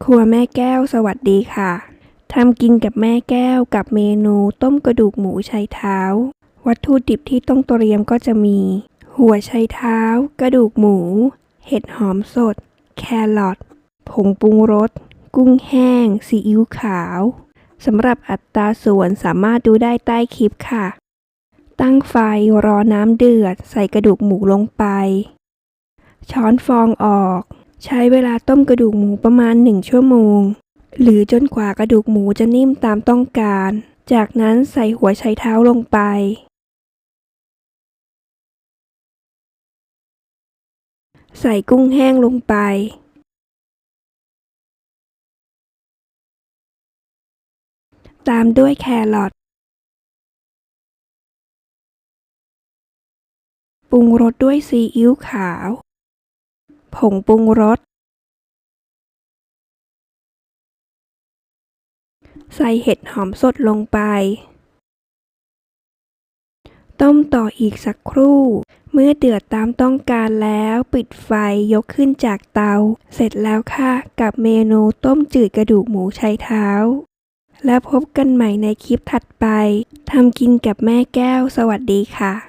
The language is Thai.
ครัวแม่แก้วสวัสดีค่ะทำกินกับแม่แก้วกับเมนูต้มกระดูกหมูชัยเท้า วัตถุดิบที่ต้องเตรียมก็จะมี หัวชัยเท้า กระดูกหมู เห็ดหอมสด แครอทผงปรุงรส กุ้งแห้ง ซีอิ๊วขาว สำหรับอัตราส่วนสามารถดูได้ใต้คลิปค่ะ ตั้งไฟรอน้ำเดือด ใส่กระดูกหมูลงไป ช้อนฟองออก ใช้เวลาต้มกระดูกหมูประมาณ 1 ชั่วโมง หรือจนกว่ากระดูกหมูจะนิ่มตามต้องการ จากนั้นใส่หัวไชเท้าลงไป ใส่กุ้งแห้งลงไป ตามด้วยแครอทปรุงรสด้วยซีอิ๊วขาว ผงปรุงรส ใส่เห็ดหอมสดลงไป ต้มต่ออีกสักครู่ เมื่อเดือดตามต้องการแล้วปิดไฟยกขึ้นจากเตา เสร็จแล้วค่ะกับเมนูต้มจืดกระดูกหมูชัยเท้าแล้วพบกันใหม่ในคลิปถัดไป ทำกินกับแม่แก้ว สวัสดีค่ะ